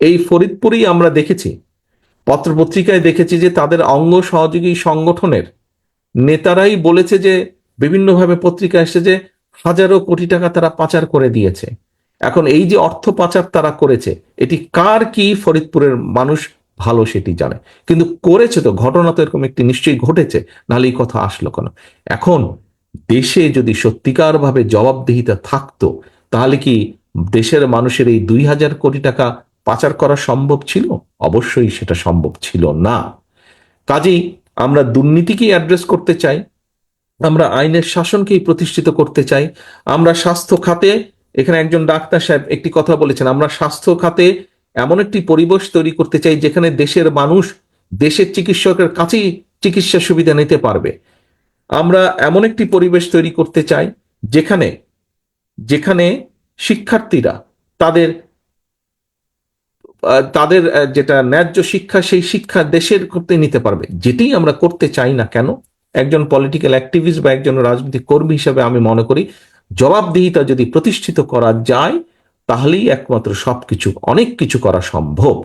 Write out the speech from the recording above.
এই ফরিদপুরেই আমরা দেখেছি, পত্রপত্রিকায় দেখেছি যে তাদের অঙ্গ সহযোগী সংগঠনের নেতারাই বলেছে যে বিভিন্নভাবে পত্রিকা এসেছে যে হাজারো কোটি টাকা তারা পাচার করে দিয়েছে। এখন এই যে অর্থ পাচার তারা করেছে, এটি কার কি ফরিদপুরের মানুষ ভালো সেটি জানে। কিন্তু করেছে তো, ঘটনা তো এরকম একটি নিশ্চয়ই ঘটেছে এই কথা আসলো কেন? এখন দেশে যদি সত্যিকার ভাবে জবাবদিহিতা থাকতো, তাহলে কি দেশের মানুষের এই দুই হাজার কোটি টাকা পাচার করা সম্ভব ছিল? অবশ্যই সেটা সম্ভব ছিল না। কাজেই আমরা দুর্নীতিকেই অ্যাড্রেস করতে চাই, আমরা আইনের শাসনকেই প্রতিষ্ঠিত করতে চাই, আমরা স্বাস্থ্য খাতে, এখানে একজন ডাক্তার সাহেব একটি কথা বলেছেন, আমরা স্বাস্থ্য খাতে এমন একটি পরিবেশ তৈরি করতে চাই যেখানে দেশের মানুষ দেশের চিকিৎসকের কাছেই চিকিৎসা সুবিধা নিতে পারবে। আমরা এমন একটি পরিবেশ তৈরি করতে চাই যেখানে যেখানে শিক্ষার্থীরা তাদের তাদের যেটা ন্যায্য শিক্ষা, সেই শিক্ষা দেশের করতে নিতে পারবে। যেটি আমরা করতে চাই না কেন, একজন পলিটিক্যাল অ্যাক্টিভিস্ট বা একজন রাজনৈতিক কর্মী হিসাবে আমি মনে করি, জবাবদিহিতা যদি প্রতিষ্ঠিত করা যায়, তাহলেই একমাত্র সবকিছু, অনেক কিছু করা সম্ভব।